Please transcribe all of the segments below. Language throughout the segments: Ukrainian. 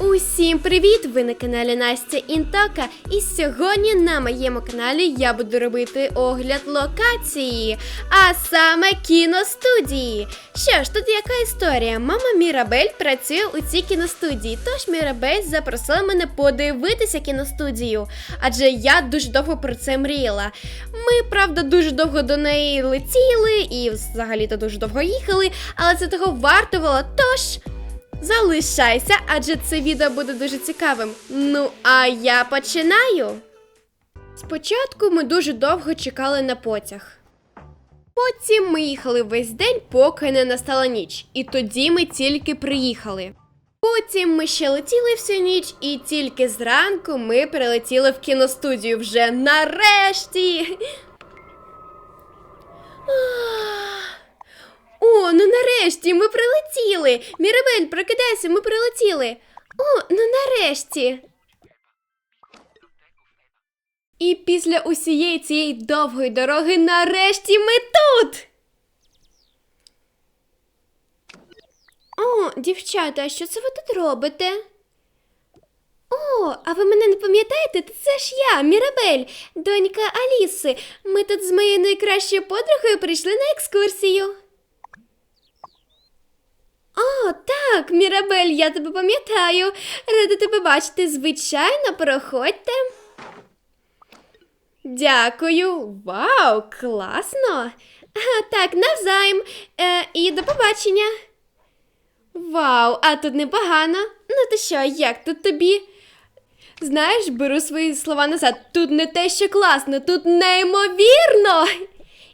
Усім привіт! Ви на каналі Настя Інтока. І сьогодні на моєму каналі я буду робити огляд локації, а саме кіностудії. Що ж, тут яка історія? Мама Мірабель працює у цій кіностудії, тож Мірабель запросила мене подивитися кіностудію, адже я дуже довго про це мріяла. Ми, правда, дуже довго до неї летіли і взагалі-то дуже довго їхали, але це того вартувало. Тож. Залишайся, адже це відео буде дуже цікавим. Ну, а я починаю. Спочатку ми дуже довго чекали на потяг. Потім ми їхали весь день, поки не настала ніч, і тоді ми тільки приїхали. Потім ми ще летіли всю ніч, і тільки зранку ми прилетіли в кіностудію вже нарешті. О, ну нарешті ми прилетіли. Мірабель, прокидайся, ми прилетіли. О, ну нарешті. І після усієї цієї довгої дороги нарешті ми тут. О, дівчата, що це ви тут робите? О, а ви мене не пам'ятаєте? Це ж я, Мірабель, донька Аліси. Ми тут з моєю найкращою подругою прийшли на екскурсію. О, так, Мірабель, я тебе пам'ятаю. Рада тебе бачити. Звичайно, проходьте. Дякую. Вау, класно. Так, навзаєм. Е, і до побачення. Вау, а тут непогано. Ну то що, як тут тобі? Знаєш, беру свої слова назад. Тут не те, що класно, тут неймовірно.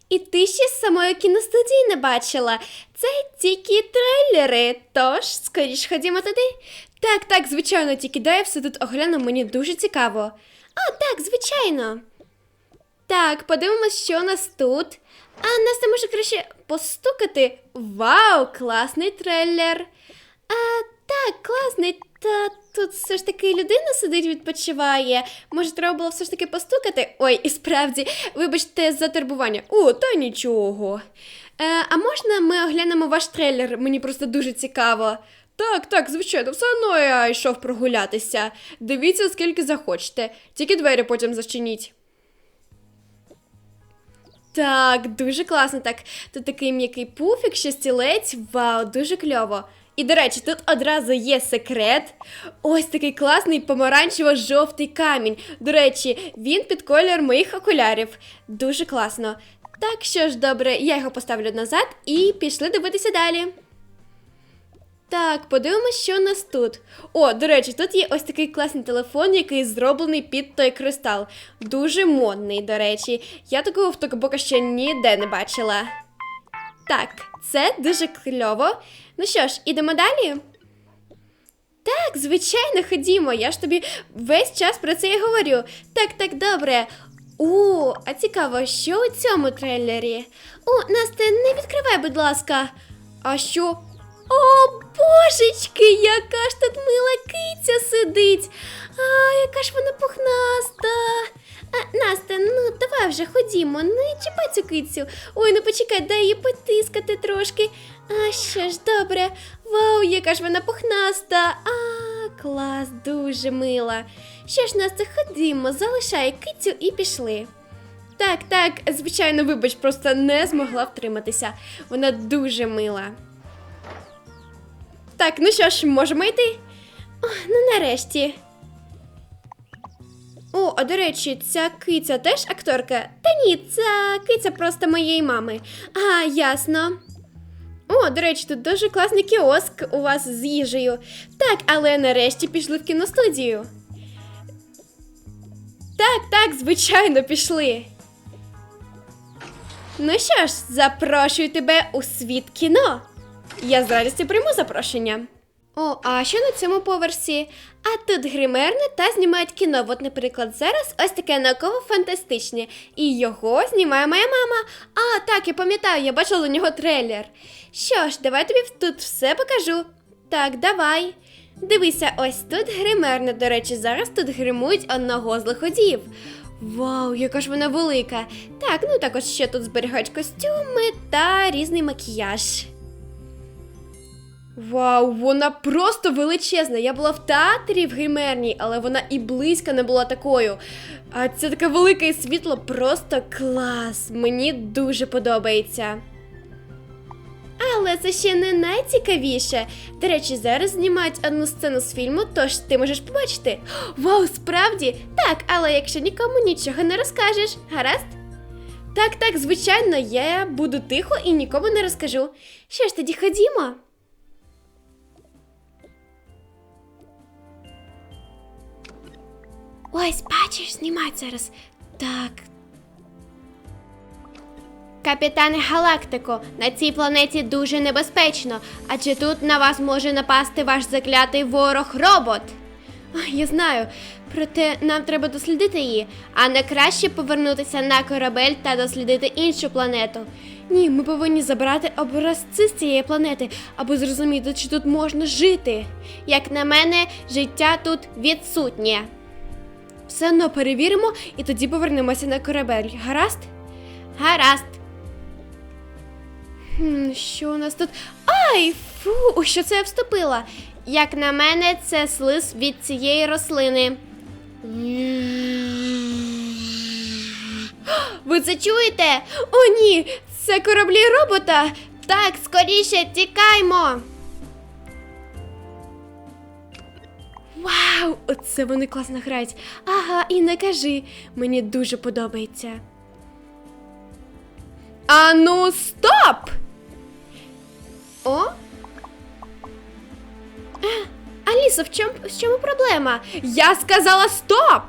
І ти ще самої кіностудії не бачила. Це тільки трейлери. Тож, скоріш ходімо туди. Так, так, звичайно, тільки дай все тут огляну, мені дуже цікаво. А, так, звичайно. Так, подивимось, що у нас тут. А Настя може краще постукати. Вау, класний трейлер. А, так, класний. Та тут все ж таки людина сидить, відпочиває. Може, треба було все ж таки постукати? Ой, і справді, вибачте за турбування. О, та нічого. Е, а можна ми оглянемо ваш трейлер? Мені просто дуже цікаво. Так, так, звичайно, все одно я йшов прогулятися. Дивіться, скільки захочете. Тільки двері потім зачиніть. Так, дуже класно. Так, тут такий м'який пуфік, ще стілець. Вау, дуже кльово. І, до речі, тут одразу є секрет. Ось такий класний помаранчево-жовтий камінь. До речі, він під колір моїх окулярів. Дуже класно. Так що ж, добре, я його поставлю назад і пішли дивитися далі. Так, подивимось, що у нас тут. О, до речі, тут є ось такий класний телефон, який зроблений під той кристал. Дуже модний, до речі. Я такого в поки ще ніде не бачила. Так, це дуже кльово. Ну що ж, ідемо далі? Так, звичайно, ходімо. Я ж тобі весь час про це і говорю. Так, так, добре. О, а цікаво, що у цьому трейлері? О, Настя, не відкривай, будь ласка. А що? О, божечки, яка ж тут мила киця сидить. А, яка ж вона пухнаста. А, Настя, ну давай вже ходімо, не чіпай цю кицю. Ой, ну почекай, дай її потискати трошки. А що ж, добре. Вау, яка ж вона пухнаста. А, клас, дуже мила. Що ж, Настя, ходімо, залишай кицю і пішли. Так, так, звичайно, вибач, просто не змогла втриматися. Вона дуже мила. Так, ну що ж, можемо йти? О, ну нарешті. О, а до речі, ця киця теж акторка? Та ні, ця киця просто моєї мами. А, ясно. О, до речі, тут дуже класний кіоск у вас з їжею. Так, але нарешті пішли в кіностудію. Так, так, звичайно, пішли. Ну що ж, запрошую тебе у світ кіно. Я з радістю прийму запрошення. О, а що на цьому поверсі? А тут гримерне та знімають кіно. От, наприклад, зараз ось таке науково-фантастичне. І його знімає моя мама. А, так, я пам'ятаю, я бачила у нього трейлер. Що ж, давай тобі тут все покажу. Так, давай. Дивися, ось тут гримерне. До речі, зараз тут гримують одного з лиходіїв. Вау, яка ж вона велика. Так, ну також ще тут зберігають костюми та різний макіяж. Вау, вона просто величезна. Я була в театрі в гримерній, але вона і близько не була такою. А це таке велике світло, просто клас. Мені дуже подобається. Але це ще не найцікавіше. До речі, зараз знімають одну сцену з фільму, тож ти можеш побачити. Вау, справді? Так, але якщо нікому нічого не розкажеш, гаразд? Так, так, звичайно, я буду тихо і нікому не розкажу. Що ж тоді ходімо? Ось, бачиш, знімають зараз. Так. Капітане Галактико, на цій планеті дуже небезпечно, адже тут на вас може напасти ваш заклятий ворог робот. Я знаю, проте нам треба дослідити її, а не краще повернутися на корабель та дослідити іншу планету. Ні, ми повинні забрати образці з цієї планети, аби зрозуміти, чи тут можна жити. Як на мене, життя тут відсутнє. Все одно перевіримо і тоді повернемося на корабель. Гаразд? Гаразд. Хм, що у нас тут? Ай, фу, у що це я вступила? Як на мене, це слиз від цієї рослини. Ви це чуєте? О, ні! Це кораблі робота! Так, скоріше тікаймо! Вау! Оце вони класно грають. Ага, і не кажи, мені дуже подобається. А ну, стоп! О? Е, Алісо, в чому, в чому проблема? Я сказала стоп!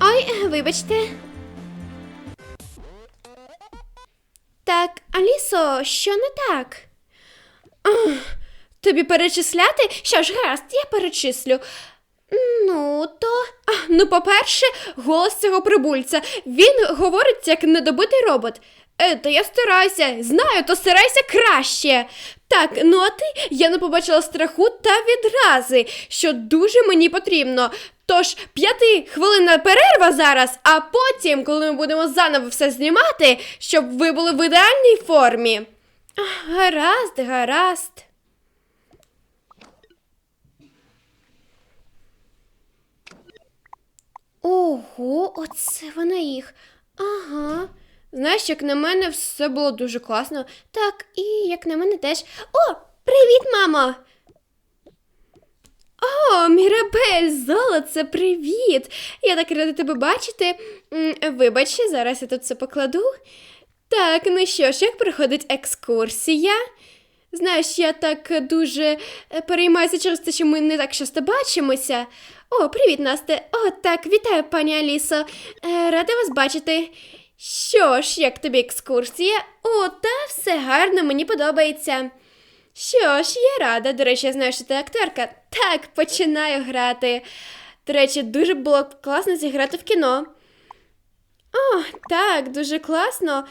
Ой, е, вибачте. Так, Алісо, що не так? Ах, тобі перечисляти? Що ж, гаразд, я перечислю. Ну, то. А, ну, по-перше, голос цього прибульця. Він говорить як недобитий робот. Е, та я стараюся, знаю, то старайся краще. Так, ну а ти я не побачила страху та відрази, що дуже мені потрібно. Тож п'яти хвилинна перерва зараз, а потім, коли ми будемо заново все знімати, щоб ви були в ідеальній формі. Гаразд, гаразд. Ого, оце вона їх. Ага. Знаєш, як на мене, все було дуже класно. Так, і як на мене теж. О, привіт, мамо! О, Мірабель, золоце, привіт! Я так рада тебе бачити. Вибач, зараз я тут все покладу. Так, ну що ж, як проходить екскурсія? Знаєш, я так дуже е, переймаюся через те, що ми не так часто бачимося. О, привіт, Насте. О, так, вітаю, пані Алісо. Е, рада вас бачити. Що ж, як тобі екскурсія? О, та все гарно, мені подобається. Що ж, я рада. До речі, я знаю, що ти акторка. Так, починаю грати. До речі, дуже було класно зіграти в кіно. О, так, дуже класно.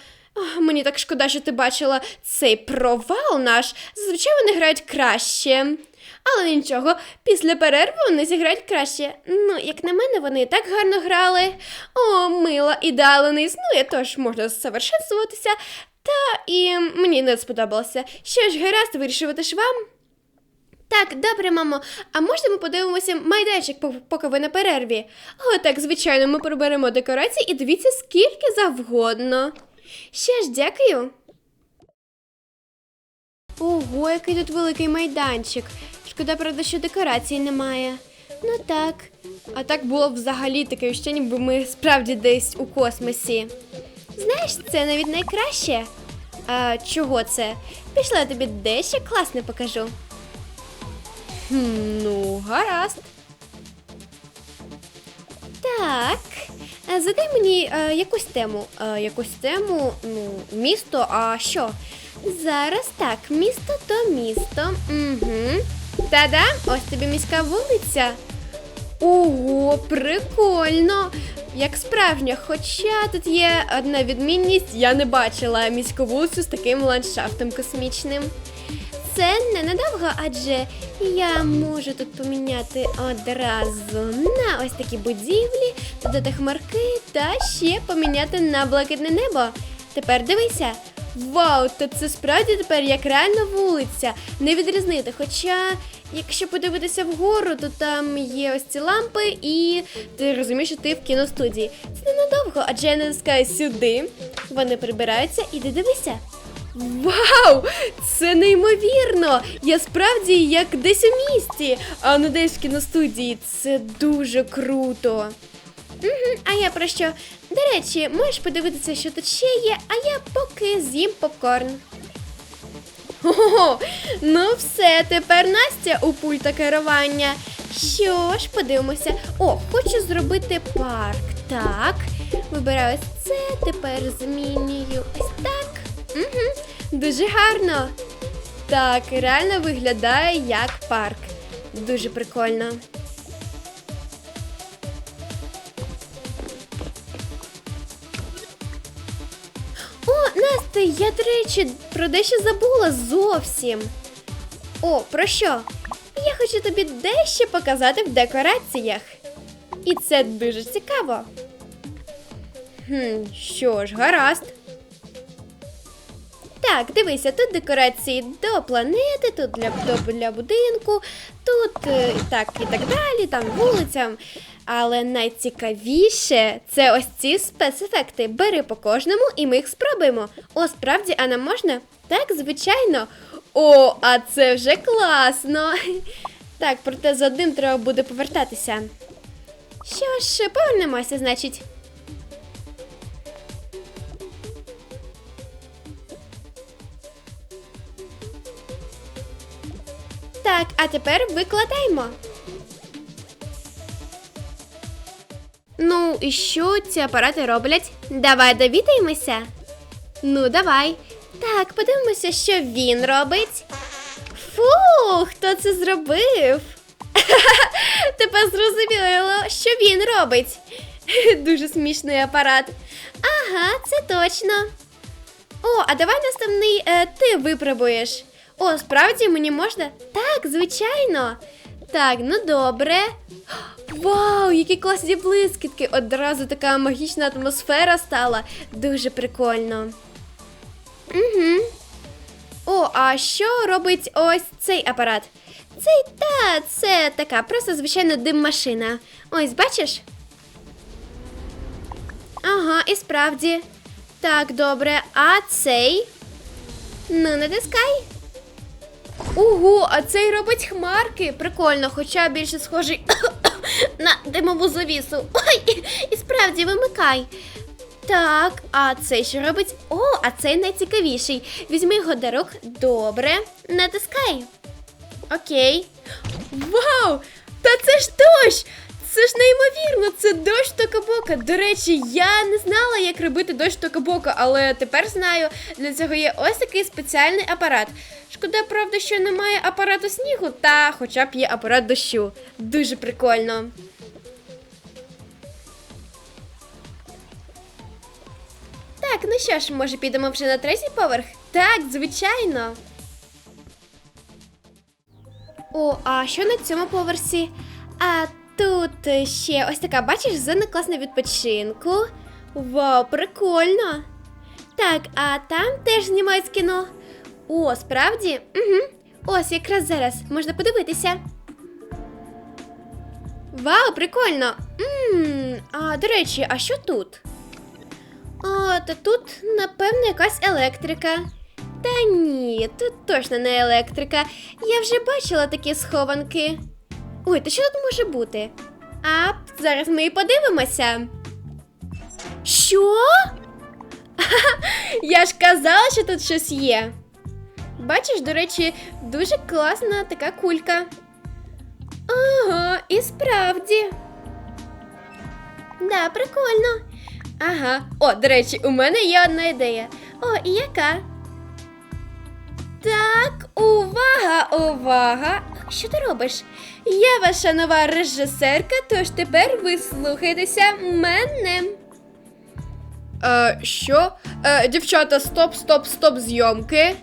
Мені так шкода, що ти бачила цей провал наш. Зазвичай вони грають краще. Але нічого, після перерви вони зіграють краще. Ну, як на мене, вони і так гарно грали. О, мила, ідеально існує, тож можна совершенствуватися. Та і мені не сподобалося. Що ж, гаразд, вирішувати ж вам. Так, добре, мамо. А можна ми подивимося майданчик, поки ви на перерві? О, так, звичайно, ми приберемо декорації і дивіться скільки завгодно. Ще ж, дякую. Ого, який тут великий майданчик. Шкода, правда, що декорацій немає. Ну так. А так було б взагалі таке ще, ніби ми справді десь у космосі. Знаєш, це навіть найкраще. А чого це? Пішла тобі дещо класне покажу. Хм, ну, гаразд. Так. Е, Задай мені е, якусь тему. Е, якусь тему, ну, місто, а що? Зараз так, місто то місто. Угу. Та-да, ось тобі міська вулиця. Ого, прикольно! Як справжня, хоча тут є одна відмінність, я не бачила міську вулицю з таким ландшафтом космічним. Це ненадовго, адже я можу тут поміняти одразу на ось такі будівлі, додати хмарки та ще поміняти на блакитне небо. Тепер дивися. Вау, то це справді тепер як реальна вулиця. Не відрізнити. Хоча, якщо подивитися вгору, то там є ось ці лампи, і ти розумієш, що ти в кіностудії. Це ненадовго, адже я натискаю сюди, вони прибираються, і ти дивися. Вау! Це неймовірно! Я справді як десь у місті, а не десь в кіностудії. Це дуже круто. Угу, а я про що? До речі, можеш подивитися, що тут ще є, а я поки з'їм попкорн. Ого, ну все, тепер Настя у пульта керування. Що ж, подивимося. О, хочу зробити парк. Так, вибираю ось це, тепер змінюю ось так. Угу, дуже гарно. Так, реально виглядає як парк. Дуже прикольно. О, Настя, я, до речі, про дещо забула зовсім. О, про що? Я хочу тобі дещо показати в декораціях. І це дуже цікаво. Хм, що ж, гаразд. Так, дивися, тут декорації до планети, тут для, до, для будинку, тут е, і так і так далі, там вулицям. Але найцікавіше це ось ці спецефекти. Бери по кожному і ми їх спробуємо. О, справді, а нам можна? Так, звичайно. О, а це вже класно. Так, проте за одним треба буде повертатися. Що ж, повернемося, значить. Так, а тепер викладаємо. Ну, і що ці апарати роблять? Давай довідаємося. Ну, давай. Так, подивимося, що він робить. Фу, хто це зробив? Тепер зрозуміло, що він робить. Дуже смішний апарат. Ага, це точно. О, а давай наступний е, ти випробуєш. О, справді мені можна? Так, звичайно. Так, ну добре. Вау, які класні блискітки! Одразу така магічна атмосфера стала. Дуже прикольно. Угу. О, а що робить ось цей апарат? Цей та це така просто звичайна дим-машина. Ось, бачиш? Ага, і справді. Так, добре, а цей? Ну, натискай. Ого, а цей робить хмарки. Прикольно, хоча більше схожий на димову завісу. Ой, і справді вимикай. Так, а цей що робить? О, а цей найцікавіший. Візьми його до рук. Добре. Натискай. Окей. Вау! Та це ж дощ! Це ж неймовірно, це дощ токабока. До речі, я не знала, як робити дощ токабока, але тепер знаю. Для цього є ось такий спеціальний апарат. Шкода, правда, що немає апарату снігу, та хоча б є апарат дощу. Дуже прикольно. Так, ну що ж, може підемо вже на третій поверх? Так, звичайно. О, а що на цьому поверсі? А тут ще ось така, бачиш, зона класна відпочинку. Вау, прикольно. Так, а там теж знімають кіно. О, справді? Угу. Ось якраз зараз можна подивитися. Вау, прикольно! Ммм, а до речі, а що тут? О, та тут, напевно, якась електрика. Та ні, тут точно не електрика. Я вже бачила такі схованки. Ой, та що тут може бути? А, зараз ми і подивимося. Що? Я ж казала, що тут щось є. Бачиш, до речі, дуже класна така кулька. Ага, і справді. Да, прикольно. Ага. О, до речі, у мене є одна ідея. О, і яка? Так, увага, увага! Що ти робиш? Я ваша нова режисерка, тож тепер ви слухайтеся мене. Е, що? Е, дівчата, стоп, стоп, стоп, зйомки.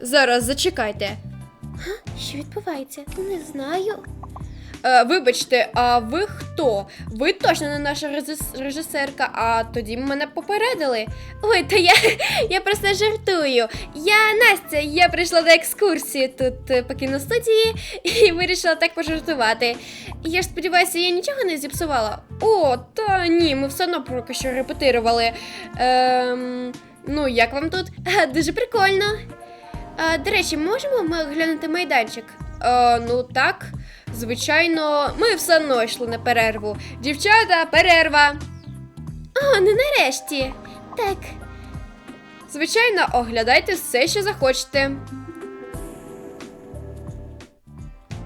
Зараз зачекайте. Га? Що відбувається? Не знаю. Е, вибачте, а ви хто? Ви точно не наша режис- режисерка, а тоді мене попередили. Ой, та я, я просто жартую. Я Настя, я прийшла на екскурсію тут е, по кіностудії і вирішила так пожартувати. Я ж сподіваюся, я нічого не зіпсувала. О, та ні, ми все одно поки що репетирували. Ем, ну, як вам тут? Дуже прикольно. А, до речі, можемо ми оглянути майданчик? А, ну так, звичайно, ми все одно йшли на перерву. Дівчата, перерва. О, ну нарешті. Так. Звичайно, оглядайте все, що захочете.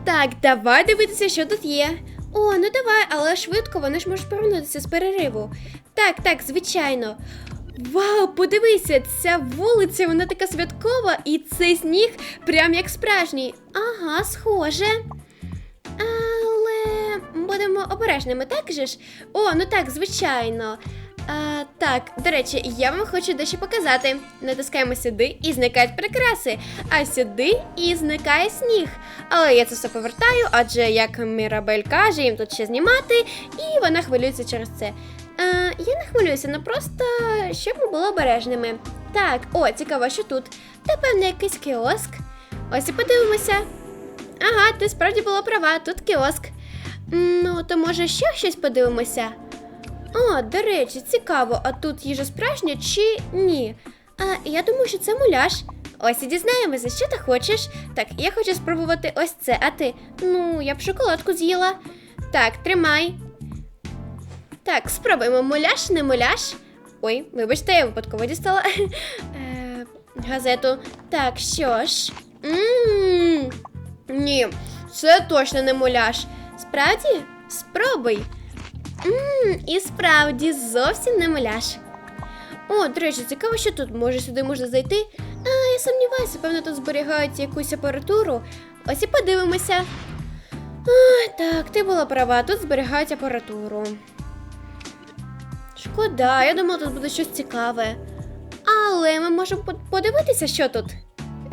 Так, давай дивитися, що тут є. О, ну давай, але швидко вони ж можуть повернутися з перериву. Так, так, звичайно. Вау, подивися, ця вулиця, вона така святкова, і цей сніг прям як справжній. Ага, схоже. Але будемо обережними, так же ж? О, ну так, звичайно. А, так, до речі, я вам хочу дещо показати. Натискаємо сюди і зникають прикраси, а сюди і зникає сніг. Але я це все повертаю, адже як Мірабель каже, їм тут ще знімати, і вона хвилюється через це. Е, я не хвилююся, ну просто щоб ми були обережними. Так, о, цікаво, що тут. Та певно якийсь кіоск. Ось і подивимося. Ага, ти справді була права, тут кіоск. Ну, то може ще щось подивимося? О, до речі, цікаво, а тут їжа справжня чи ні? А, я думаю, що це муляж. Ось і дізнаємося, що ти хочеш. Так, я хочу спробувати ось це, а ти? Ну, я б шоколадку з'їла. Так, тримай. Так, спробуємо муляж, не муляж. Ой, вибачте, я випадково дістала е, газету. Так, що ж. Ні, це точно не муляж. Справді? Спробуй. Мм, і справді зовсім не муляж. О, до речі, цікаво, що тут. Може, сюди можна зайти? А, я сумніваюся, певно, тут зберігають якусь апаратуру. Ось і подивимося. А, так, ти була права, тут зберігають апаратуру. Шкода, я думала, тут буде щось цікаве. Але ми можемо по- подивитися, що тут.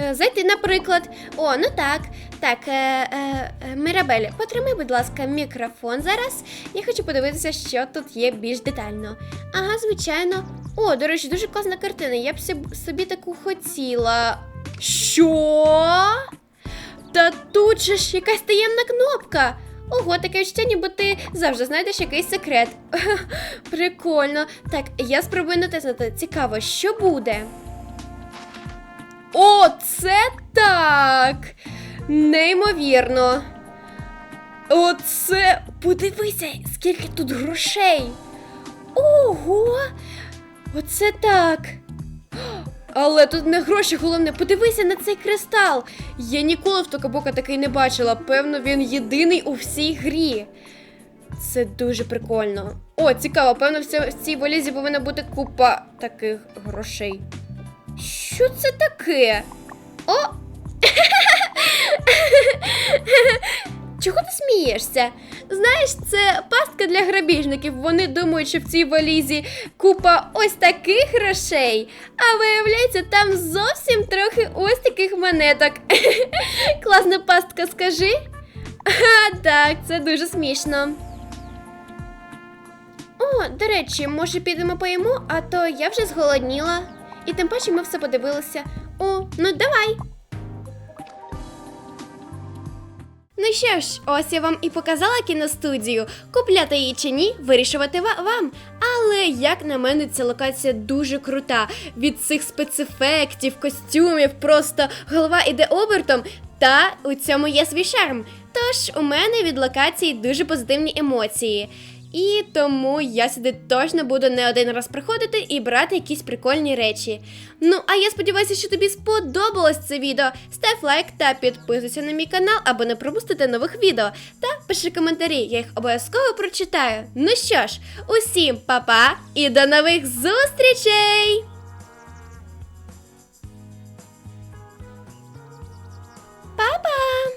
Е, Зайти, наприклад. О, ну так. Так, е, е, е, Мірабель, потримай, будь ласка, мікрофон зараз. Я хочу подивитися, що тут є більш детально. Ага, звичайно. О, до речі, дуже класна картина. Я б собі таку хотіла. Що? Та тут же ж якась таємна кнопка. Ого, таке відчуття, ніби ти завжди знайдеш якийсь секрет. Прикольно. Так, я спробую натиснути. Цікаво, що буде. О, це так! Неймовірно. Оце. Подивися, скільки тут грошей. Ого! Оце так. Але тут не гроші, головне, подивися на цей кристал. Я ніколи в Токабока такий не бачила. Певно, він єдиний у всій грі. Це дуже прикольно. О, цікаво, певно, в цій валізі повинна бути купа таких грошей. Що це таке? О! Чого ти смієшся? Знаєш, це пастка для грабіжників. Вони думають, що в цій валізі купа ось таких грошей, а виявляється, там зовсім трохи ось таких монеток. Класна пастка, скажи. А, так, це дуже смішно. О, до речі, може підемо поїмо, а то я вже зголодніла. І тим паче ми все подивилися. О, ну давай. Ну що ж, ось я вам і показала кіностудію. Купляти її чи ні, вирішувати вам. Але як на мене, ця локація дуже крута. Від цих спецефектів, костюмів, просто голова іде обертом. Та у цьому є свій шарм. Тож у мене від локації дуже позитивні емоції. І тому я сюди точно буду не один раз приходити і брати якісь прикольні речі. Ну, а я сподіваюся, що тобі сподобалось це відео. Став лайк та підписуйся на мій канал, аби не пропустити нових відео. Та пиши коментарі, я їх обов'язково прочитаю. Ну що ж, усім па-па і до нових зустрічей! Bye bye.